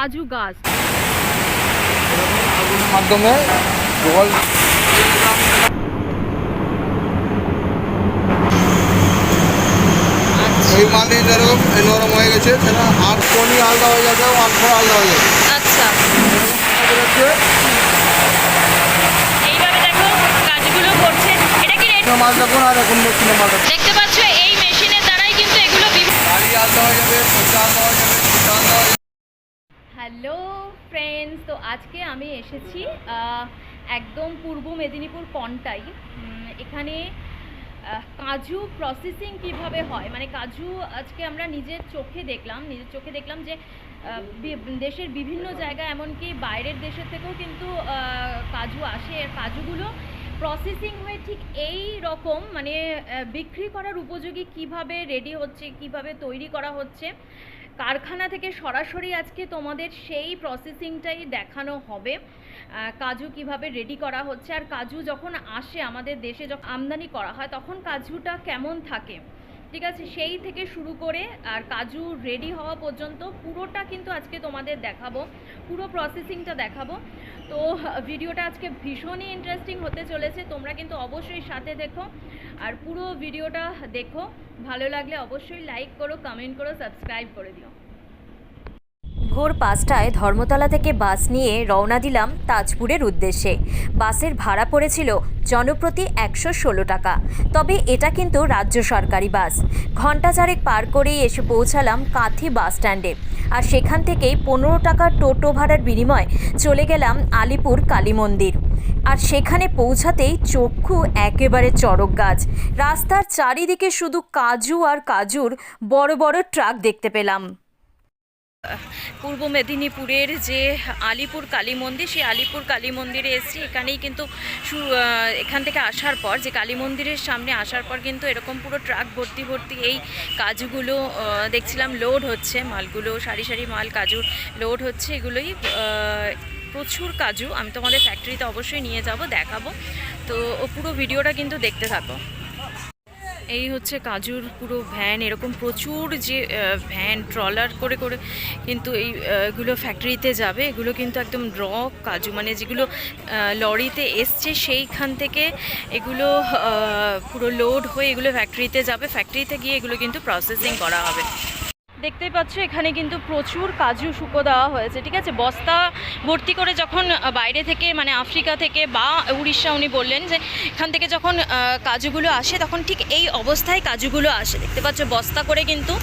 কাজু গাছ। মাধ্যমে জল এই মালটি যেরকম নরম হয়ে গেছে সেটা কোনি আলাদা হয়ে যাবে অল্প আলাদা হয়ে যাবে। আচ্ছা। আর এখন দেখতে পাচ্ছ এই মেশিনের দ্বারাই কিন্তু এগুলো বিভিন্ন গাড়ি আলাদা হয়ে যাবে আলাদা হয়ে যাবে সজ্জা আলাদা হয়ে যাবে হ্যালো ফ্রেন্ডস তো আজকে আমি এসেছি একদম পূর্ব মেদিনীপুর কন্টাই এখানে কাজু প্রসেসিং কীভাবে হয়? মানে কাজু আজকে আমরা নিজের চোখে দেখলাম, নিজের চোখে দেখলাম যে দেশের বিভিন্ন জায়গায় এমনকি বাইরের দেশের থেকেও কিন্তু কাজু আসে। কাজুগুলো প্রসেসিং হয়ে ঠিক এই রকম মানে বিক্রি করার উপযোগী কীভাবে রেডি হচ্ছে, কীভাবে তৈরি করা হচ্ছে কারখানা থেকে সরাসরি আজকে তোমাদের সেই প্রসেসিংটাই দেখানো হবে। কাজু কীভাবে রেডি করা হচ্ছে, আর কাজু যখন আসে আমাদের দেশে যখন আমদানি করা হয়, তখন কাজুটা কেমন থাকে? ঠিক আছে, সেই থেকে শুরু করে আর কাজু রেডি হওয়া পর্যন্ত পুরোটা কিন্তু আজকে তোমাদের দেখাবো, পুরো প্রসেসিংটা দেখাবো। তো, ভিডিওটা আজকে ভীষণই ইন্টারেস্টিং হতে চলেছে, তোমরা কিন্তু অবশ্যই সাথে দেখো। আর পুরো ভিডিওটা দেখো, ভালো লাগলে অবশ্যই লাইক করো কমেন্ট করো সাবস্ক্রাইব করে দিও। ভোর পাঁচটায় ধর্মতলা থেকে বাস নিয়ে রওনা দিলাম তাজপুরের উদ্দেশ্যে। বাসের ভাড়া পড়েছিল জনপ্রতি একশো ষোলো টাকা। তবে এটা কিন্তু রাজ্য সরকারি বাস। ঘণ্টা চারেক পার করেই এসে পৌঁছালাম কাঁথি বাস স্ট্যান্ডে। আর সেখান থেকেই পনেরো টাকা টোটো ভাড়ার বিনিময়ে চলে গেলাম আলিপুর কালী মন্দির। আর সেখানে পৌঁছাতেই চক্ষু একেবারে চড়ক গাছ। রাস্তার চারিদিকে শুধু কাজু আর কাজুর বড় বড় ট্রাক দেখতে পেলাম। পূর্ব মেদিনীপুরের যে আলিপুর কালী মন্দির, সেই আলিপুর কালী মন্দিরে এসেছি এখানেই কিন্তু এখান থেকে আসার পর, যে কালী মন্দিরের সামনে আসার পর কিন্তু এরকম পুরো ট্রাক ভর্তি ভর্তি এই কাজুগুলো দেখছিলাম লোড হচ্ছে, মালগুলো, সারি সারি মাল কাজুর লোড হচ্ছে, এগুলোই প্রচুর কাজু। আমি তোমাদের ফ্যাক্টরিতে অবশ্যই নিয়ে যাব, দেখাবো। তো পুরো ভিডিওটা কিন্তু দেখতে থাকো। এই হচ্ছে কাজুর পুরো ভ্যান, এরকম প্রচুর যে ভ্যান, ট্রলার করে করে কিন্তু এই এগুলো ফ্যাক্টরিতে যাবে। এগুলো কিন্তু একদম র কাজু মানে যেগুলো লরিতে এসছে সেইখান থেকে এগুলো পুরো লোড হয়ে এগুলো ফ্যাক্টরিতে যাবে। ফ্যাক্টরিতে গিয়ে এগুলো কিন্তু প্রসেসিং করা হবে। দেখতেই পাচ্ছ, এখানে কিন্তু প্রচুর কাজু শুকো দেওয়া হয়েছে, ঠিক আছে? বস্তা ভর্তি করে যখন বাইরে থেকে মানে আফ্রিকা থেকে বা উড়িষ্যা উনি বললেন যে, এখান থেকে যখন কাজুগুলো আসে, তখন ঠিক এই অবস্থায় কাজুগুলো আসে। দেখতে পাচ্ছ, বস্তা করে কিন্তু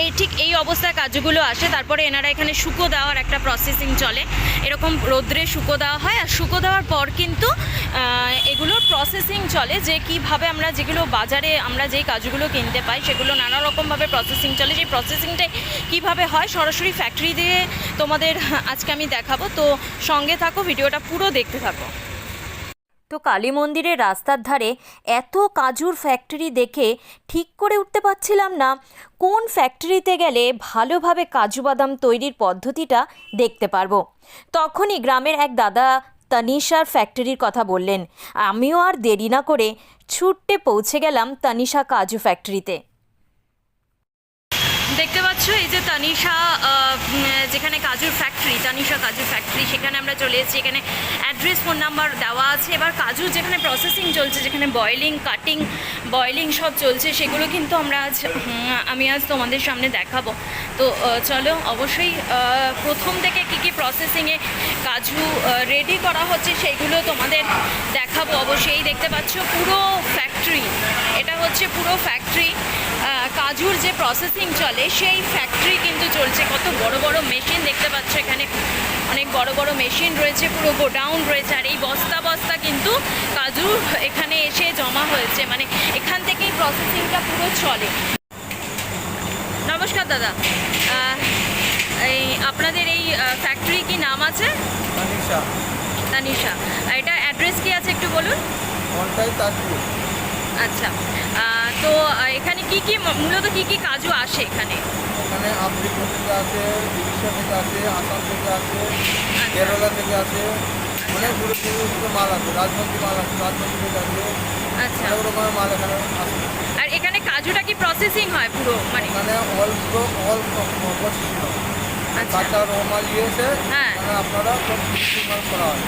এই, ঠিক এই অবস্থায় কাজুগুলো আসে। তারপরে এনারা এখানে শুকো দেওয়ার একটা প্রসেসিং চলে। এরকম রোদ্রে শুকো দেওয়া হয়। আর শুকো দেওয়ার পর কিন্তু এগুলোর প্রসেসিং চলে যে, কীভাবে আমরা যেগুলো বাজারে আমরা যেই কাজুগুলো কিনতে পাই, সেগুলো নানা রকমভাবে প্রসেসিং চলে। সেই প্রসেসিংটা কীভাবে হয়, সরাসরি ফ্যাক্টরি দিয়ে তোমাদের আজকে আমি দেখাবো। তো সঙ্গে থাকো, ভিডিওটা পুরো দেখতে থাকো। তো কালী মন্দিরের রাস্তার ধারে এত কাজুর ফ্যাক্টরি দেখে ঠিক করে উঠতে পারছিলাম না। কোন ফ্যাক্টরিতে গেলে ভালোভাবে কাজু বাদাম তৈরির পদ্ধতিটা দেখতে পারব? তখনই গ্রামের এক দাদা তানিশার ফ্যাক্টরির কথা বললেন। আমিও আর দেরি না করে ছুট্টে পৌঁছে গেলাম তানিশা কাজু ফ্যাক্টরিতে দেখতে পাচ্ছ, এই যে তানিশা যেখানে কাজুর ফ্যাক্টরি তানিশা কাজুর ফ্যাক্টরি সেখানে আমরা চলে এসেছি। এখানে অ্যাড্রেস ফোন নাম্বার দেওয়া আছে। এবার কাজু যেখানে প্রসেসিং চলছে, যেখানে বয়েলিং কাটিং বয়েলিং সব চলছে, সেগুলো কিন্তু আমরা আজ আমি আজ তোমাদের সামনে দেখাবো। তো চলো, অবশ্যই প্রথম থেকে কী কী প্রসেসিংয়ে কাজু রেডি করা হচ্ছে সেইগুলো তোমাদের দেখাবো। অবশ্যই দেখতে পাচ্ছ, পুরো ফ্যাক্টরি এটা হচ্ছে পুরো ফ্যাক্টরি কাজুর যে প্রসেসিং চলে সেই ফ্যাক্টরি কিন্তু চলছে। কত বড় বড় মেশিন দেখতে পাচ্ছ এখানে। অনেক বড় বড় মেশিন রয়েছে পুরো গোডাউন রয়েছে। আর এই বস্তা বস্তা কিন্তু কাজু এখানে এসে জমা হয়েছে। মানে এখান থেকেই প্রসেসিংটা পুরো চলে। নমস্কার দাদা। এই আপনাদের এই ফ্যাক্টরি কি নাম আছে? তানিশা। এটা অ্যাড্রেস কি আছে একটু বলুন? আচ্ছা। তো এখানে কি কি মূলত কি কি কাজু আসে এখানে? এখানে আফ্রিকা থেকে আছে উড়িষ্যা থেকে আছে আসাম থেকে আছে কেরালা থেকে আছে অনেক দূরে দূরে মাল আছে রাজমন্ত্রী মাল আছে রাজমন্ত্রী থেকে আছে আচ্ছা। অনেক রকমের মাল এখানে আছে আর এখানে কাজুটা কি প্রসেসিং হয় পুরো মানে? এখানে অল্প অল্প পঁচিশ আচ্ছা। কাঁচা রোমাল দিয়েছে হ্যাঁ। মানে আপনারা ফিনিশিং করা হয়।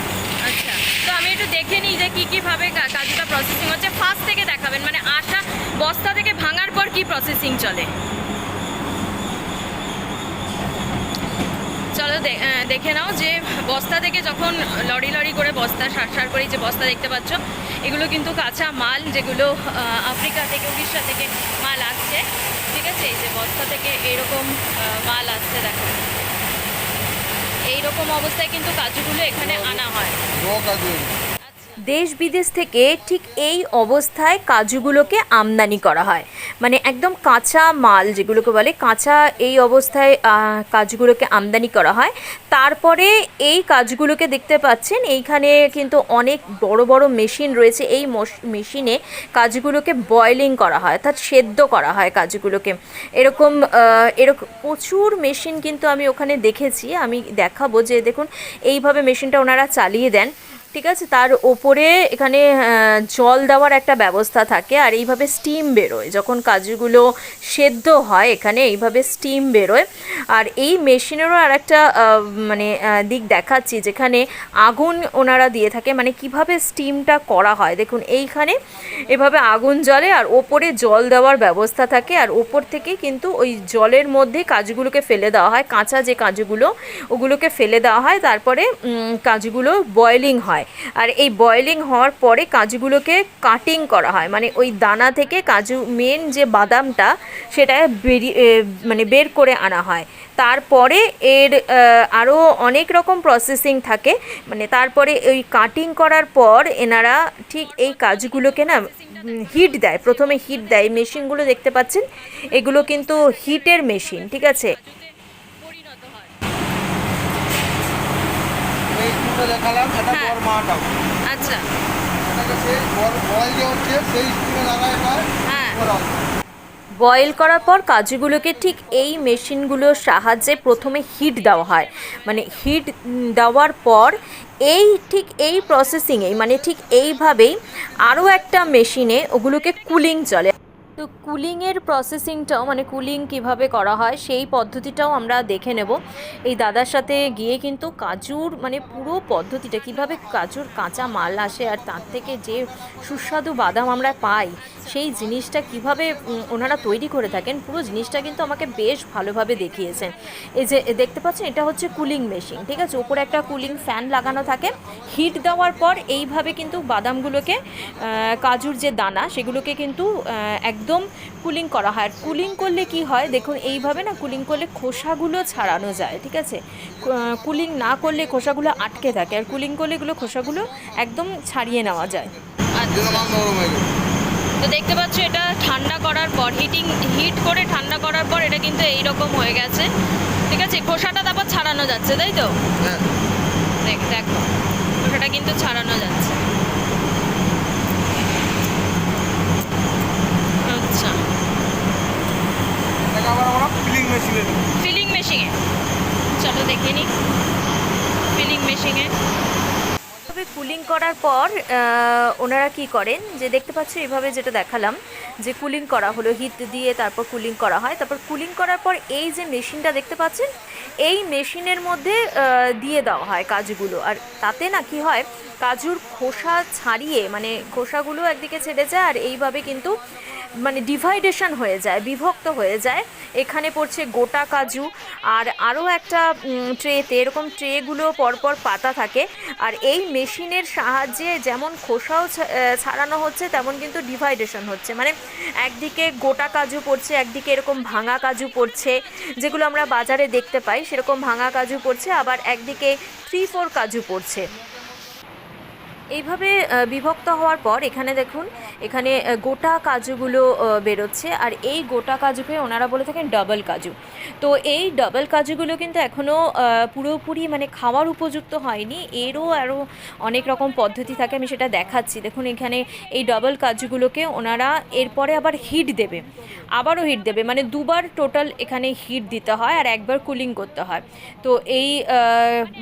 আচ্ছা। তো আমি একটু দেখে নিই যে কী কীভাবে কাজুটা প্রসেসিং হচ্ছে। ফার্স্ট থেকে দেখাবেন মানে আটা বস্তা থেকে ভাঙার পর কি প্রসেসিং চলে? চলো দেখে নাও যে বস্তা থেকে যখন লরি লরি করে বস্তা, সার সার করে যে বস্তা দেখতে পাচ্ছ, এগুলো কিন্তু কাঁচা মাল, যেগুলো আফ্রিকা থেকে, উড়িষ্যা থেকে মাল আসছে। ঠিক আছে? এই যে বস্তা থেকে এরকম মাল আসছে, দেখো। এইরকম অবস্থায় কিন্তু কাজুগুলো এখানে আনা হয়। দেশ বিদেশ থেকে ঠিক এই অবস্থায় কাজুগুলোকে আমদানি করা হয়। মানে একদম কাঁচা মাল যেগুলোকে বলে, কাঁচা এই অবস্থায় কাজুগুলোকে আমদানি করা হয়। তারপরে এই কাজগুলোকে দেখতে পাচ্ছেন, এইখানে কিন্তু অনেক বড় বড় মেশিন রয়েছে। এই মেশিনে কাজগুলোকে বয়লিং করা হয়, অর্থাৎ সেদ্ধ করা হয় কাজগুলোকে। এরকম এরকম প্রচুর মেশিন কিন্তু আমি ওখানে দেখেছি। আমি দেখাবো যে দেখুন, এইভাবে মেশিনটা ওনারা চালিয়ে দেন। ঠিক আছে? তার ওপরে এখানে জল দেওয়ার একটা ব্যবস্থা থাকে আর এইভাবে স্টিম বেরোয়। যখন কাজুগুলো সেদ্ধ হয় এখানে, এইভাবে স্টিম বেরোয়। আর এই মেশিনেরও আর একটা মানে দিক দেখাচ্ছি, যেখানে আগুন ওনারা দিয়ে থাকে। মানে কীভাবে স্টিমটা করা হয়? দেখুন, এইখানে এভাবে আগুন জ্বলে আর ওপরে জল দেওয়ার ব্যবস্থা থাকে। আর ওপর থেকে কিন্তু ওই জলের মধ্যে কাজুগুলোকে ফেলে দেওয়া হয়। কাঁচা যে কাজুগুলো, ওগুলোকে ফেলে দেওয়া হয়। তারপরে কাজুগুলো বয়েলিং হয়। আর এই বয়েলিং হওয়ার পরে কাজুগুলোকে কাটিং করা হয়। মানে ওই দানা থেকে কাজু মেন যে বাদামটা, সেটা বেরিয়ে মানে বের করে আনা হয়। তারপরে এর আরও অনেক রকম প্রসেসিং থাকে। মানে তারপরে ওই কাটিং করার পর এনারা ঠিক এই কাজগুলোকে না হিট দেয়। প্রথমে হিট দেয়। মেশিনগুলো দেখতে পাচ্ছেন? এগুলো কিন্তু হিটের মেশিন ঠিক আছে পরিণত হয় দেখালাম এটা হ্যাঁ। গরমাটাও আচ্ছা। এটাকে সেই বয়েল যে হচ্ছে সেই স্টিমে দ্বারা হ্যাঁ। বয়েল করার পর কাজুগুলোকে ঠিক এই মেশিনগুলোর সাহায্যে প্রথমে হিট দেওয়া হয়। মানে হিট দেওয়ার পর এই ঠিক এই প্রসেসিংয়েই মানে ঠিক এইভাবেই আরও একটা মেশিনে ওগুলোকে কুলিং চলে। তো কুলিংয়ের প্রসেসিংটাও মানে কুলিং কীভাবে করা হয়, সেই পদ্ধতিটাও আমরা দেখে নেব। এই দাদার সাথে গিয়ে কিন্তু কাজুর মানে পুরো পদ্ধতিটা, কীভাবে কাজুর কাঁচা মাল আসে আর তার থেকে যে সুস্বাদু বাদাম আমরা পাই সেই জিনিসটা কীভাবে ওনারা তৈরি করে থাকেন, পুরো জিনিসটা কিন্তু আমাকে বেশ ভালোভাবে দেখিয়েছেন। এই যে দেখতে পাচ্ছেন, এটা হচ্ছে কুলিং মেশিন, ঠিক আছে? ওপরে একটা কুলিং ফ্যান লাগানো থাকে। হিট দেওয়ার পর এইভাবে কিন্তু বাদামগুলোকে কাজুর যে দানা, সেগুলোকে কিন্তু একদম কুলিং করা হয়। আর কুলিং করলে কি হয়? দেখুন, এইভাবে না কুলিং করলে খোসাগুলো ছাড়ানো যায়, ঠিক আছে? কুলিং না করলে খোসাগুলো আটকে থাকে, আর কুলিং করলে এগুলো খোসাগুলো একদম ছাড়িয়ে নেওয়া যায়। তো দেখতে পাচ্ছ এটা ঠান্ডা করার পর হিটিং হিট করে ঠান্ডা করার পর এটা কিন্তু এই রকম হয়ে গেছে। ঠিক আছে খোসাটা তারপর ছাড়ানো যাচ্ছে তাই তো? হ্যাঁ। দেখ দেখো খোসাটা কিন্তু ছাড়ানো যাচ্ছে আচ্ছা এটাকে আবার আমরা ফিলিং মেশিনে দিই ফিলিং মেশিনে চলো দেখে নিই ফিলিং মেশিনে তবে কুলিং করার পর ওনারা কি করেন যে দেখতে পাচ্ছ এইভাবে যেটা দেখালাম, যে কুলিং করা হলো, হিট দিয়ে তারপর কুলিং করা হয়। তারপর কুলিং করার পর এই যে মেশিনটা দেখতে পাচ্ছেন, এই মেশিনের মধ্যে দিয়ে দেওয়া হয় কাজুগুলো। আর তাতে না কি হয়, কাজুর খোসা ছাড়িয়ে মানে খোসাগুলো একদিকে ছেড়ে যায়, আর এইভাবে কিন্তু মানে ডিভাইডেশন হয়ে যায়, বিভক্ত হয়ে যায়। এখানে পড়ছে গোটা কাজু আর আরও একটা ট্রেতে এরকম ট্রেগুলো পরপর পাতা থাকে। আর এই মেশিনের সাহায্যে যেমন খোসাও ছাড়ানো হচ্ছে, তেমন কিন্তু ডিভাইডেশন হচ্ছে। মানে একদিকে গোটা কাজু পড়ছে, একদিকে এরকম ভাঙা কাজু পড়ছে, যেগুলো আমরা বাজারে দেখতে পাই, সেরকম ভাঙা কাজু পড়ছে, আবার একদিকে থ্রি ফোর কাজু পড়ছে। এইভাবে বিভক্ত হওয়ার পর এখানে দেখুন, এখানে গোটা কাজুগুলো বেরোচ্ছে। আর এই গোটা কাজুকে ওনারা বলে থাকেন ডাবল কাজু। তো এই ডাবল কাজুগুলো কিন্তু এখনও পুরোপুরি মানে খাওয়ার উপযুক্ত হয়নি। এরও আরও অনেক রকম পদ্ধতি থাকে, আমি সেটা দেখাচ্ছি। দেখুন, এখানে এই ডাবল কাজুগুলোকে ওনারা এরপরে আবার হিট দেবে। আবারও হিট দেবে মানে দুবার টোটাল এখানে হিট দিতে হয় আর একবার কুলিং করতে হয়। তো এই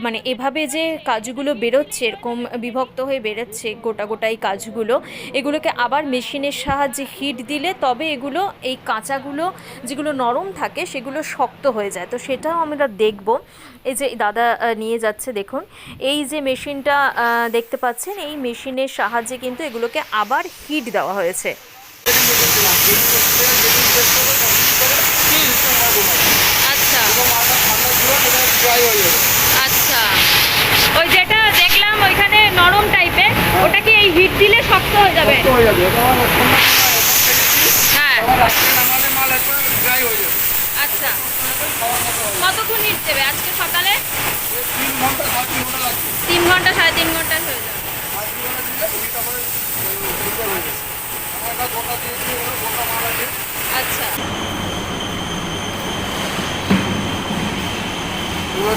মানে এভাবে যে কাজুগুলো বেরোচ্ছে, এরকম বিভক্ত হয়ে হয়ে বেরোচ্ছে গোটা গোটা এই কাজগুলো, এগুলোকে আবার মেশিনের সাহায্যে হিট দিলে তবে এগুলো, এই কাঁচাগুলো যেগুলো নরম থাকে সেগুলো শক্ত হয়ে যায়। তো সেটাও আমরা দেখব। এই যে দাদা নিয়ে যাচ্ছে, দেখুন। এই যে মেশিনটা দেখতে পাচ্ছেন, এই মেশিনের সাহায্যে কিন্তু এগুলোকে আবার হিট দেওয়া হয়েছে। আচ্ছা। আচ্ছা। ওই যেটা দেখলাম, ওইখানে নরম ওটা কি এই হিট দিলে শক্ত হয়ে যাবে। হয়ে আচ্ছা। কতক্ষণ হিট দেবে আজকে সকালে? তিন ঘণ্টা সাড়ে তিন ঘণ্টা হয়ে যাবে। আচ্ছা।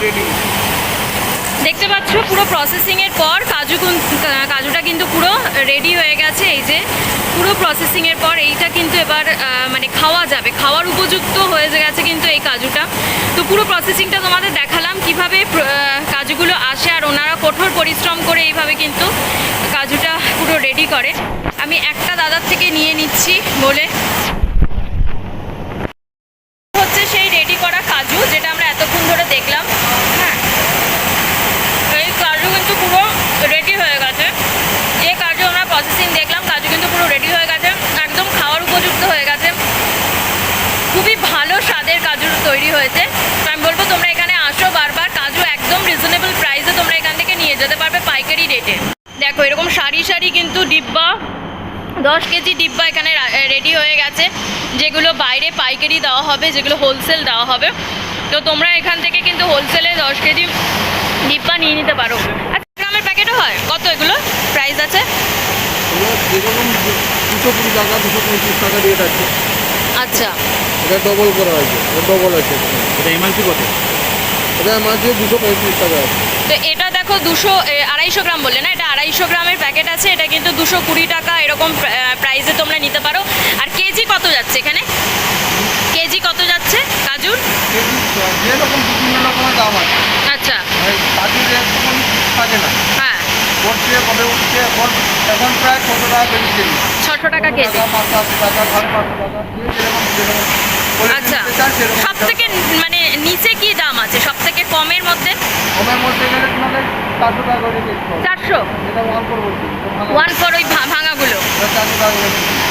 রেডি দেখতে পাচ্ছ পুরো প্রসেসিংয়ের পর কাজু কাজুটা কিন্তু পুরো রেডি হয়ে গেছে, এই যে পুরো প্রসেসিংয়ের পর এইটা কিন্তু এবার মানে খাওয়া যাবে। খাওয়ার উপযুক্ত হয়ে গেছে কিন্তু এই কাজুটা। তো পুরো প্রসেসিংটা তোমাদের দেখালাম কীভাবে কাজুগুলো আসে আর ওনারা কঠোর পরিশ্রম করে এইভাবে কিন্তু কাজুটা পুরো রেডি করে। আমি একটা দাদার থেকে নিয়ে নিচ্ছি বলে হচ্ছে সেই রেডি করা কাজু যেটা আমরা এতক্ষণ ধরে দেখলাম হ্যাঁ এই কাজু কিন্তু পুরো রেডি হয়ে গেছে যে কাজু আমরা প্রসেসিং দেখলাম কাজু কিন্তু পুরো রেডি হয়ে গেছে একদম খাওয়ার উপযুক্ত হয়ে গেছে খুবই ভালো স্বাদের কাজু তৈরি হয়েছে তো আমি বলব তোমরা এখানে আসো বারবার কাজু একদম রিজনেবল প্রাইসে তোমরা এখান থেকে নিয়ে যেতে পারবে পাইকারি রেটে দেখো এরকম সারি সারি কিন্তু ডিব্বা দশ কেজি ডিব্বা এখানে রেডি হয়ে গেছে যেগুলো বাইরে পাইকারি দেওয়া হবে যেগুলো হোলসেল দেওয়া হবে। তো তোমরা এখান থেকে কিন্তু হোলসেলে দশ কেজি ডিব্বা নিয়ে নিতে পারো। আচ্ছা গ্রামের প্যাকেটও হয়? কত এগুলো? প্রাইস আছে? দুশো কুড়ি টাকা দুশো পঁয়ত্রিশ টাকা রেট আছে আচ্ছা। এটা ডবল করা হয়েছে ডবল আছে। এটা এমআরপি কত? এটা মাঝে দুশো পঁয়ত্রিশ টাকা আছে। তো এটা দেখো দুশো আড়াইশো গ্রাম বললে না? এটা আড়াইশো গ্রামের প্যাকেট আছে এটা কিন্তু দুশো কুড়ি টাকা এরকম প্রাইসে তোমরা নিতে পারো। আর কেজি কত যাচ্ছে এখানে? কেজি কত যাচ্ছে কাজুর যেরকম বিভিন্ন রকমের দাম আছে। আচ্ছা। এই কাজুর রেট তখন থাকে না হ্যাঁ। কবে উঠছে এখন এখন প্রায় কত টাকা কেজি ছশো টাকা কেজি। পাঁচশো টাকা সাড়ে পাঁচশো টাকা যেরকম যেরকম। quality আচ্ছা সব থেকে মানে নিচে কি দাম আছে? সব থেকে কমের মধ্যে? কমের মধ্যে গেলে তোমাদের চারশো টাকা করে চারশো? ওয়ান ফোর বলছি ওয়ান ফোর ওই ভাঙাগুলো?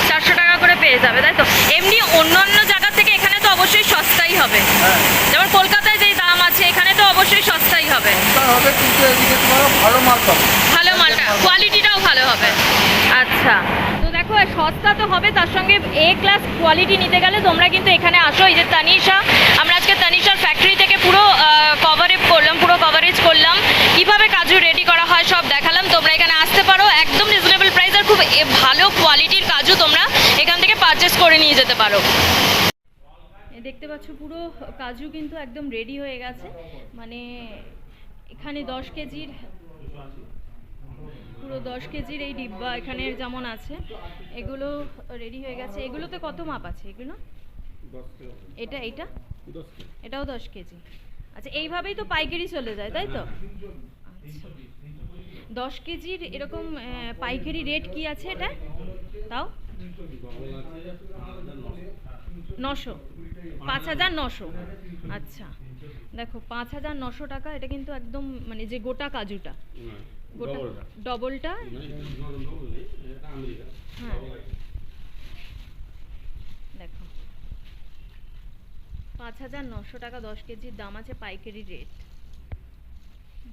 চারশো টাকা করে পেয়ে যাবে তাই তো? এমনি অন্য অন্য জায়গা থেকে এখানে তো অবশ্যই সস্তাই হবে। হ্যাঁ। যেমন কলকাতায় যেই দাম আছে এখানে তো অবশ্যই সস্তাই হবে। হবে কিন্তু এদিকে ভালো মাল পাবে। ভালো মালটা কোয়ালিটিটাও ভালো হবে। আচ্ছা। সস্তা তো হবে, তার সঙ্গে এ ক্লাস কোয়ালিটি নিতে গেলে তোমরা কিন্তু এখানে আসো। এই যে তানিশা, আমরা আজকে তানিশার ফ্যাক্টরি থেকে পুরো কভারেজ করলাম, পুরো কভারেজ করলাম। কীভাবে কাজু রেডি করা হয় সব দেখালাম, তোমরা এখানে আসতে পারো। একদম রিজনেবল প্রাইস আর খুব ভালো কোয়ালিটির কাজু তোমরা এখান থেকে পারচেস করে নিয়ে যেতে পারো। দেখতে পাচ্ছ পুরো কাজু কিন্তু একদম রেডি হয়ে গেছে। মানে এখানে দশ কেজির পুরো দশ কেজির এই ডিব্বা এখানে যেমন আছে এগুলো রেডি হয়ে গেছে। এগুলোতে কত মাপ আছে এগুলো? এটা এটা এটাও দশ কেজি। আচ্ছা এইভাবেই তো পাইকারি চলে যায় তাই তো? আচ্ছা। দশ কেজির এরকম পাইকারি রেট কি আছে এটা? তাও? নশো। পাঁচ হাজার নশো। আচ্ছা। দেখো পাঁচ হাজার নশো টাকা এটা কিন্তু একদম মানে যে গোটা কাজুটা। গোটা ডবলটা হ্যাঁ। দেখো। পাঁচ হাজার নশো টাকা দশ কেজির দাম আছে পাইকারি রেট